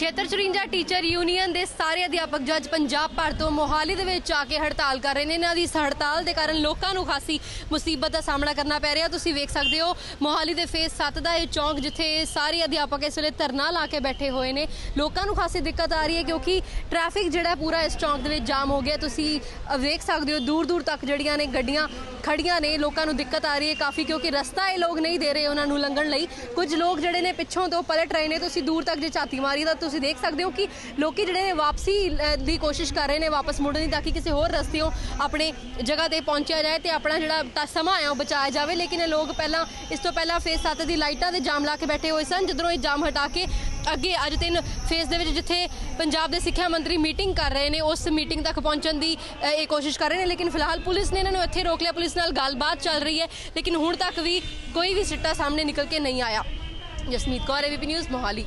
ਛੇਤਰਚਰੀਂਜਾ teacher union ਦੇ ਸਾਰੇ ਅਧਿਆਪਕ ਜੱਜ ਪੰਜਾਬ ਭਰ ਤੋਂ ਮੋਹਾਲੀ ਦੇ ਵਿੱਚ ਆ ਕੇ ਹੜਤਾਲ ਕਰ ਰਹੇ ਨੇ। ਇਹਨਾਂ ਦੀ ਇਸ ਹੜਤਾਲ ਦੇ ਕਾਰਨ ਲੋਕਾਂ ਨੂੰ ਖਾਸੀ ਮੁਸੀਬਤ ਦਾ ਸਾਹਮਣਾ ਕਰਨਾ ਪੈ ਰਿਹਾ। ਤੁਸੀਂ ਵੇਖ ਸਕਦੇ ਹੋ, ਮੋਹਾਲੀ ਦੇ ਫੇਸ 7 ਦਾ ਇਹ ਚੌਂਕ ਜਿੱਥੇ ਸਾਰੇ ਅਧਿਆਪਕ ਇਸ ਵੇਲੇ ਧਰਨਾ ਲਾ ਕੇ ਬੈਠੇ ਹੋਏ ਨੇ। ਲੋਕਾਂ ਨੂੰ ਖਾਸੀ ਦਿੱਕਤ ਆ ਰਹੀ ਹੈ ਕਿਉਂਕਿ ਟ੍ਰੈਫਿਕ ਜਿਹੜਾ ਪੂਰਾ ਇਸ ਚੌਂਕ ਦੇ ਵਿੱਚ ਜਾਮ ਹੋ ਗਿਆ। ਤੁਸੀਂ ਵੇਖ ਸਕਦੇ ਹੋ ਦੂਰ ਦੂਰ ਤੱਕ ਜਿਹੜੀਆਂ ਨੇ ਗੱਡੀਆਂ ਖੜੀਆਂ ਨੇ, ਲੋਕਾਂ ਨੂੰ ਦਿੱਕਤ ਆ ਰਹੀ ਹੈ ਕਾਫੀ ਕਿਉਂਕਿ ਰਸਤਾ ਇਹ ਲੋਕ ਨਹੀਂ ਦੇ ਰਹੇ ਉਹਨਾਂ ਨੂੰ ਲੰਘਣ ਲਈ। ਕੁਝ ਲੋਕ ਜਿਹੜੇ ਨੇ ਪਿੱਛੋਂ ਤੋਂ ਪਲਟ ਰਹੇ ਨੇ। ਤੁਸੀਂ ਦੂਰ ਤੱਕ ਜੇ ਝਾਤੀ ਮਾਰੀ ਤਾਂ ਤੁਸੀਂ ਦੇਖ ਸਕਦੇ ਹੋ ਕਿ ਲੋਕੀ ਜਿਹੜੇ ਨੇ ਵਾਪਸੀ ਅ, ਦੀ ਕੋਸ਼ਿਸ਼ ਕਰ ਰਹੇ ਨੇ ਵਾਪਸ ਮੁੜਨ ਦੀ ਤਾਂ ਕਿ ਕਿਸੇ ਹੋਰ ਰਸਤਿਓਂ ਆਪਣੇ ਜਗ੍ਹਾ ਤੇ ਪਹੁੰਚਿਆ ਜਾਏ ਤੇ ਆਪਣਾ ਜਿਹੜਾ ਤਾ- ਸਮਾਂ ਹੈ ਉਹ ਬਚਾਇਆ ਜਾਵੇ। ਲੇਕਿਨ ਇਹ ਲੋਕ ਪਹਿਲਾਂ ਇਸ ਤੋਂ ਪਹਿਲਾਂ ਫੇਸ 7 ਦੀ ਲਾਈਟਾਂ ਦੇ ਜਾਮ ਲਾ ਕੇ ਬੈਠੇ ਹੋਏ ਸਨ। ਜਦੋਂ ਇਹ ਜਾਮ ਹਟਾ ਕੇ ਅੱਗੇ ਅੱਜ ਤਿੰਨ ਫੇਸ ਦੇ ਵਿੱਚ ਜਿੱਥੇ ਪੰਜਾਬ ਦੇ ਸਿੱਖਿਆ ਮੰਤਰੀ ਮੀਟਿੰਗ ਕਰ ਰਹੇ ਨੇ ਉਸ ਮੀਟਿੰਗ ਤੱਕ ਪਹੁੰਚਣ ਦੀ ਇਹ ਕੋਸ਼ਿਸ਼ ਕਰ ਰਹੇ ਨੇ। ਲੇਕਿਨ ਫਿਲਹਾਲ ਪੁਲਿਸ ਨੇ ਇਹਨਾਂ ਨੂੰ ਇੱਥੇ ਰੋਕ ਲਿਆ। ਪੁਲਿਸ ਨਾਲ ਗੱਲਬਾਤ ਚੱਲ ਰਹੀ ਹੈ। ਲੇਕਿਨ ਹੁਣ ਤੱਕ ਵੀ ਕੋਈ ਵੀ ਸਿੱਟਾ ਸਾਹਮਣੇ ਨਿਕਲ ਕੇ ਨਹੀਂ ਆਇਆ। Jasmeet Kaur ABP News Mohali.